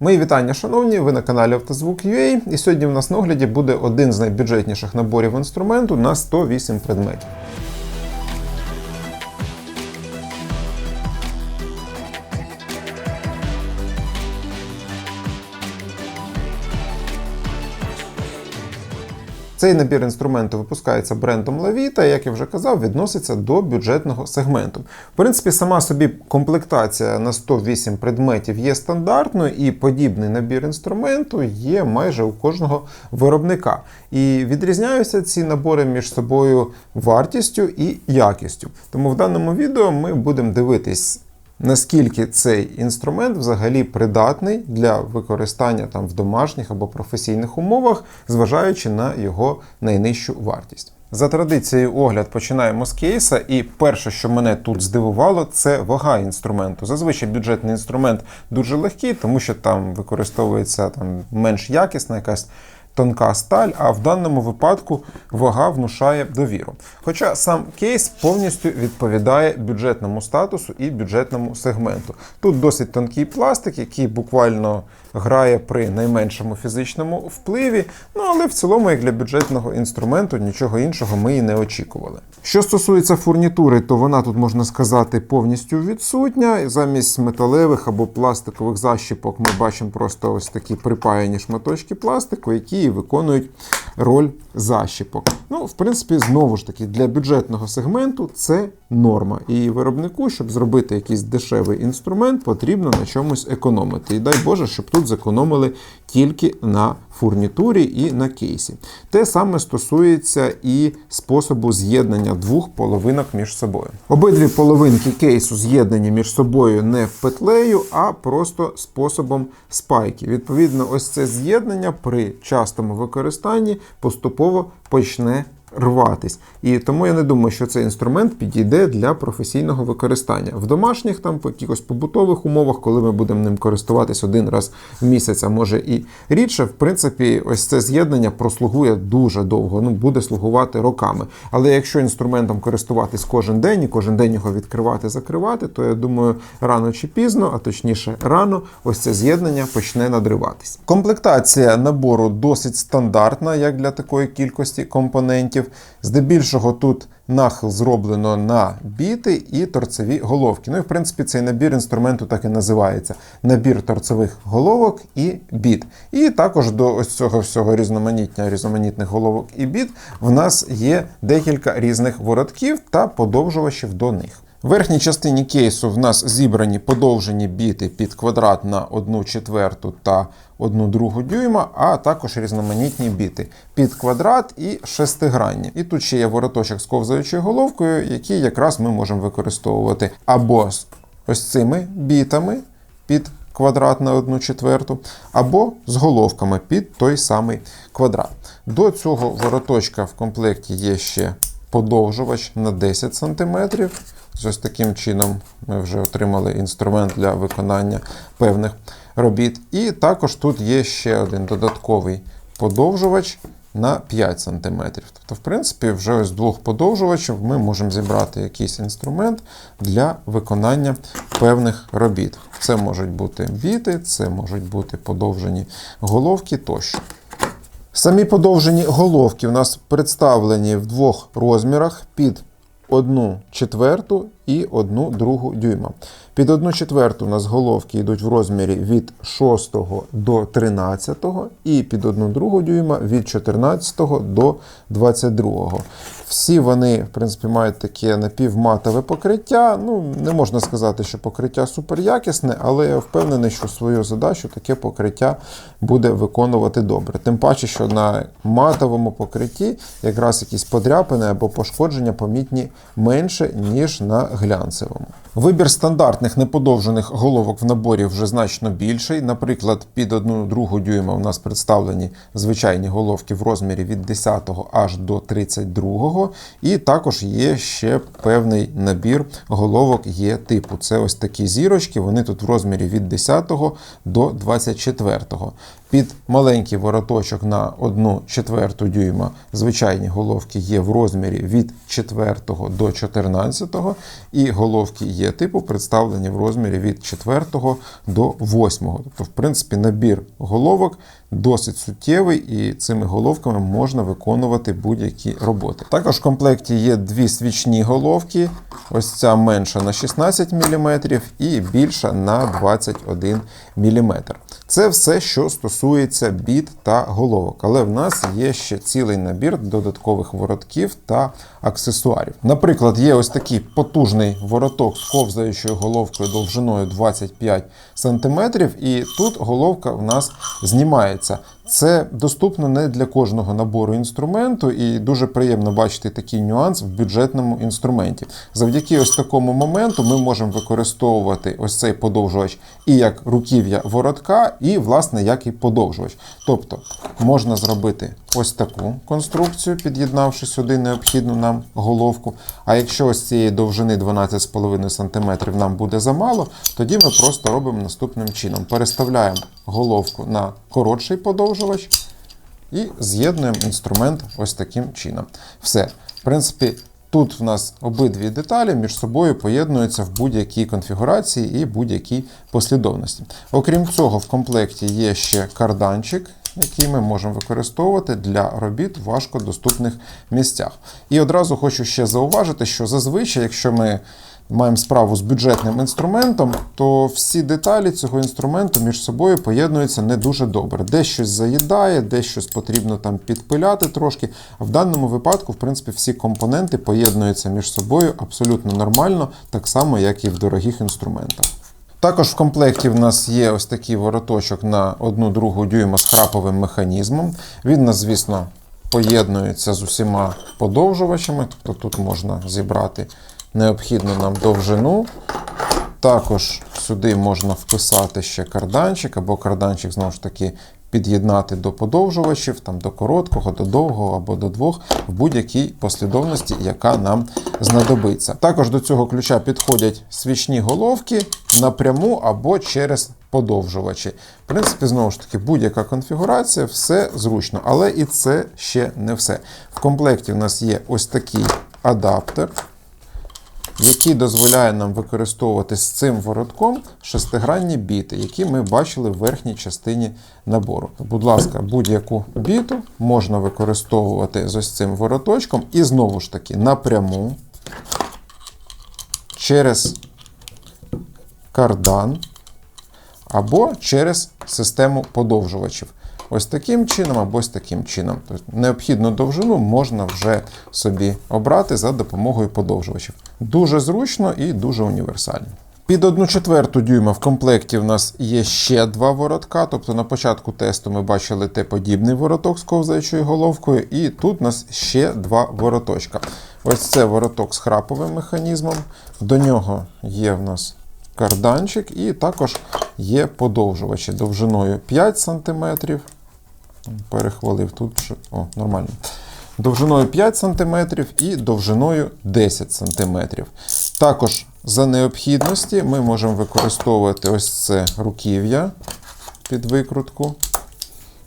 Мої вітання, шановні, ви на каналі Автозвук.ua і сьогодні в нас на огляді буде один з найбюджетніших наборів інструменту на 108 предметів. Цей набір інструменту випускається брендом Lavita, як я вже казав, відноситься до бюджетного сегменту. В принципі, сама собі комплектація на 108 предметів є стандартною, і подібний набір інструменту є майже у кожного виробника. І відрізняються ці набори між собою вартістю і якістю. Тому в даному відео ми будемо дивитись. Наскільки цей інструмент взагалі придатний для використання там в домашніх або професійних умовах, зважаючи на його найнижчу вартість. За традицією огляд починаємо з кейса, і перше, що мене тут здивувало, це вага інструменту. Зазвичай бюджетний інструмент дуже легкий, тому що там використовується там менш якісна якась тонка сталь, а в даному випадку вага внушає довіру. Хоча сам кейс повністю відповідає бюджетному статусу і бюджетному сегменту. Тут досить тонкий пластик, який буквально грає при найменшому фізичному впливі, ну але в цілому, як для бюджетного інструменту, нічого іншого ми і не очікували. Що стосується фурнітури, то вона тут можна сказати повністю відсутня. Замість металевих або пластикових защіпок ми бачимо просто ось такі припаяні шматочки пластику, які виконують роль защіпок. Ну, в принципі, знову ж таки, для бюджетного сегменту це норма. І виробнику, щоб зробити якийсь дешевий інструмент, потрібно на чомусь економити. І дай Боже, щоб тут зекономили тільки на фурнітурі і на кейсі. Те саме стосується і способу з'єднання двох половинок між собою. Обидві половинки кейсу з'єднані між собою не петлею, а просто способом спайки. Відповідно, ось це з'єднання при частому використанні поступово почне рватись. І тому я не думаю, що цей інструмент підійде для професійного використання. В домашніх там по якихось побутових умовах, коли ми будемо ним користуватись один раз в місяць, а може і рідше, в принципі, ось це з'єднання прослугує дуже довго, ну буде слугувати роками. Але якщо інструментом користуватись кожен день і кожен день його відкривати, закривати, то я думаю, рано чи пізно, а точніше рано, ось це з'єднання почне надриватись. Комплектація набору досить стандартна, як для такої кількості компонентів. Здебільшого тут нахил зроблено на біти і торцеві головки. Ну і в принципі цей набір інструменту так і називається: набір торцевих головок і біт. І також до ось цього всього різноманіття різноманітних головок і біт в нас є декілька різних воротків та подовжувачів до них. Верхній частині кейсу в нас зібрані подовжені біти під квадрат на 1 четверту та 1 другу дюйма, а також різноманітні біти під квадрат і шестигранні. І тут ще є вороточок з ковзаючою головкою, який якраз ми можемо використовувати або з ось цими бітами під квадрат на 1 четверту, або з головками під той самий квадрат. До цього вороточка в комплекті є ще подовжувач на 10 см. Ось таким чином ми вже отримали інструмент для виконання певних робіт. І також тут є ще один додатковий подовжувач на 5 см. Тобто, в принципі, вже з двох подовжувачів ми можемо зібрати якийсь інструмент для виконання певних робіт. Це можуть бути біти, це можуть бути подовжені головки тощо. Самі подовжені головки у нас представлені в двох розмірах під 1 четверту і 1 другу дюйма. Під 1 четверту у нас головки йдуть в розмірі від 6 до 13 і під 1 другу дюйма від 14 до 22. Всі вони, в принципі, мають таке напівматове покриття. Ну, не можна сказати, що покриття суперякісне, але я впевнений, що свою задачу таке покриття буде виконувати добре. Тим паче, що на матовому покритті якраз якісь подряпини або пошкодження помітні менше, ніж на глянцевому. Вибір стандартних неподовжених головок в наборі вже значно більший. Наприклад, під 1 другу дюйма у нас представлені звичайні головки в розмірі від 10 аж до 32. І також є ще певний набір головок є типу. Це ось такі зірочки, вони тут в розмірі від 10 до 24. Під маленький вороточок на 1 четверту дюйма звичайні головки є в розмірі від 4 до 14, і головки є типу представлені в розмірі від 4 до 8. Тобто, в принципі, набір головок досить суттєвий, і цими головками можна виконувати будь-які роботи. Також в комплекті є дві свічні головки. Ось ця менша на 16 мм і більша на 21 мм. Це все, що стосується біт та головок. Але в нас є ще цілий набір додаткових воротків та аксесуарів. Наприклад, є ось такий потужний вороток з ковзаючою головкою довжиною 25 см, і тут головка в нас знімається. Це доступно не для кожного набору інструменту, і дуже приємно бачити такий нюанс в бюджетному інструменті. Завдяки ось такому моменту ми можемо використовувати ось цей подовжувач і як руків'я воротка, і, власне, як і подовжувач. Тобто можна зробити ось таку конструкцію, під'єднавши сюди необхідну нам головку. А якщо ось цієї довжини 12,5 см нам буде замало, тоді ми просто робимо наступним чином: переставляємо головку на коротший подовжувач і з'єднуємо інструмент ось таким чином. Все. В принципі, тут в нас обидві деталі між собою поєднуються в будь-якій конфігурації і будь-якій послідовності. Окрім цього, в комплекті є ще карданчик. Який ми можемо використовувати для робіт в важкодоступних місцях. І одразу хочу ще зауважити, що зазвичай, якщо ми маємо справу з бюджетним інструментом, то всі деталі цього інструменту між собою поєднуються не дуже добре. Десь щось заїдає, десь щось потрібно там підпиляти трошки. В даному випадку, в принципі, всі компоненти поєднуються між собою абсолютно нормально, так само, як і в дорогих інструментах. Також в комплекті в нас є ось такий вороточок на 1,2 дюйма з храповим механізмом. Він нас, звісно, поєднується з усіма подовжувачами, тобто тут можна зібрати необхідну нам довжину. Також сюди можна вписати ще карданчик, або карданчик, знову ж таки, під'єднати до подовжувачів, там, до короткого, до довгого або до двох, в будь-якій послідовності, яка нам знадобиться. Також до цього ключа підходять свічні головки напряму або через подовжувачі. В принципі, знову ж таки, будь-яка конфігурація, все зручно, але і це ще не все. В комплекті в нас є ось такий адаптер який дозволяє нам використовувати з цим воротком шестигранні біти, які ми бачили в верхній частині набору. Будь ласка, будь-яку біту можна використовувати з ось цим вороточком, і знову ж таки напряму через кардан або через систему подовжувачів. Ось таким чином або ось таким чином. Тобто Необхідну довжину можна вже собі обрати за допомогою подовжувачів. Дуже зручно і дуже універсально. Під 1 четверту дюйма в комплекті в нас є ще два воротка. Тобто на початку тесту ми бачили Т-подібний вороток з ковзаючою головкою, і тут у нас ще два вороточка. Ось це вороток з храповим механізмом. До нього є в нас карданчик, і також є подовжувачі довжиною 5 см. Перехвалив тут. вже- О, нормально. Довжиною 5 см і довжиною 10 см. Також за необхідності ми можемо використовувати ось це руків'я під викрутку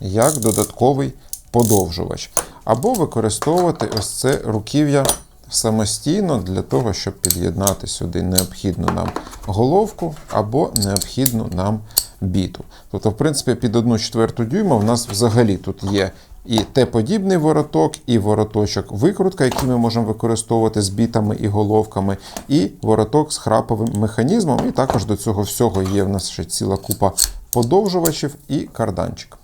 як додатковий подовжувач. Або використовувати ось це руків'я самостійно для того, щоб під'єднати сюди необхідну нам головку або необхідну нам біту. Тобто, в принципі, під 1 четверту дюйма в нас взагалі тут є і Т-подібний вороток, і вороточок викрутка, який ми можемо використовувати з бітами і головками, і вороток з храповим механізмом. І також до цього всього є в нас ще ціла купа подовжувачів і карданчик.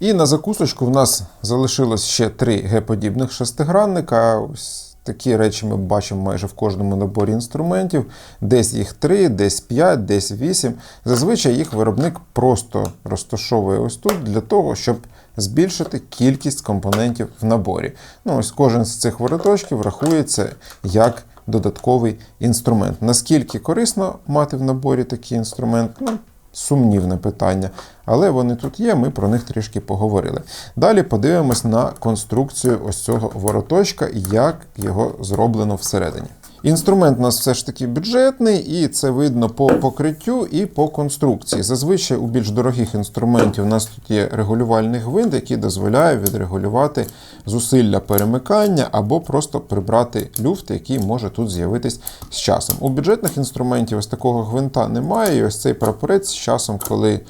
І на закусочку в нас залишилось ще три Г-подібних шестигранника. Ось такі речі ми бачимо майже в кожному наборі інструментів. Десь їх 3, десь 5, десь 8. Зазвичай їх виробник просто розташовує ось тут для того, щоб збільшити кількість компонентів в наборі. Ну, ось Кожен з цих вороточків рахується як додатковий інструмент. Наскільки корисно мати в наборі такий інструмент? Ну, Сумнівне питання, але вони тут є, ми про них трішки поговорили. Далі подивимось на конструкцію ось цього вороточка і як його зроблено всередині. Інструмент у нас все ж таки бюджетний, і це видно по покриттю і по конструкції. Зазвичай у більш дорогих інструментів у нас тут є регулювальний гвинт, який дозволяє відрегулювати зусилля перемикання або просто прибрати люфт, який може тут з'явитись з часом. У бюджетних інструментів ось такого гвинта немає, і ось цей прапорець з часом, коли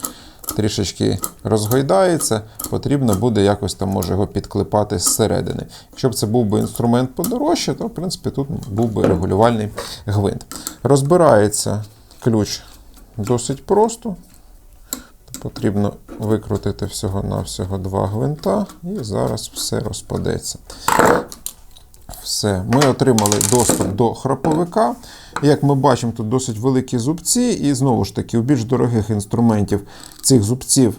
трішечки розгойдається, потрібно буде якось там може його підклепати зсередини. Якщо це був би інструмент подорожче, то в принципі тут був би регулювальний гвинт. Розбирається ключ досить просто. Потрібно викрутити всього-навсього два гвинта, і зараз все розпадеться. Все, ми отримали доступ до храповика. Як ми бачимо, тут досить великі зубці, і знову ж таки, у більш дорогих інструментів цих зубців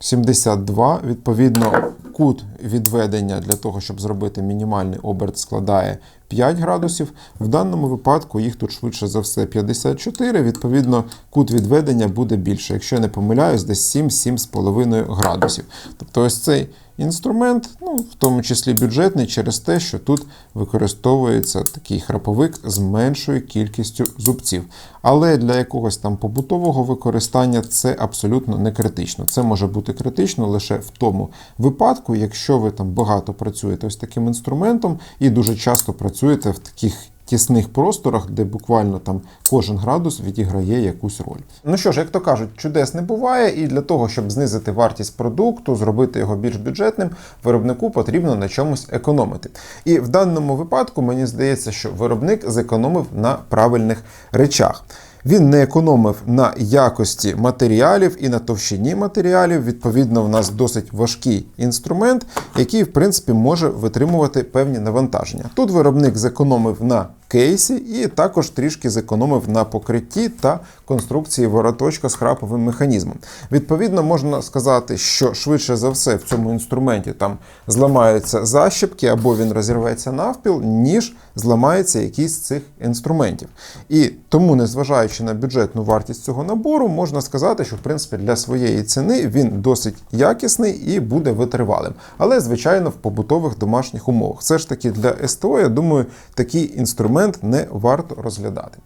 72. Відповідно, кут відведення для того, щоб зробити мінімальний оберт, складає 5 градусів. В даному випадку їх тут швидше за все 54. Відповідно, кут відведення буде більше. Якщо я не помиляюсь, десь 7-7,5 градусів. Тобто, ось цей інструмент, ну, в тому числі бюджетний, через те, що тут використовується такий храповик з меншою кількістю зубців. Але для якогось там побутового використання це абсолютно не критично. Це може бути критично лише в тому випадку, якщо ви там багато працюєте ось таким інструментом і дуже часто працюєте в таких тісних просторах, де буквально там кожен градус відіграє якусь роль. Ну що ж, як то кажуть, чудес не буває, і для того, щоб знизити вартість продукту, зробити його більш бюджетним, виробнику потрібно на чомусь економити. І в даному випадку мені здається, що виробник зекономив на правильних речах. Він не економив на якості матеріалів і на товщині матеріалів. Відповідно, в нас досить важкий інструмент, який, в принципі, може витримувати певні навантаження. Тут виробник зекономив на кейсі і також трішки зекономив на покритті та конструкції вороточка з храповим механізмом. Відповідно, можна сказати, що швидше за все в цьому інструменті там зламаються защіпки або він розірветься навпіл, ніж зламається якийсь з цих інструментів. І тому, незважаючи на бюджетну вартість цього набору, можна сказати, що в принципі для своєї ціни він досить якісний і буде витривалим. Але, звичайно, в побутових домашніх умовах. Все ж таки для СТО, я думаю, такий інструмент не варто розглядати.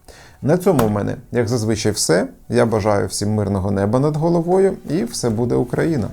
На цьому в мене, як зазвичай, все. Я бажаю всім мирного неба над головою, і все буде Україна!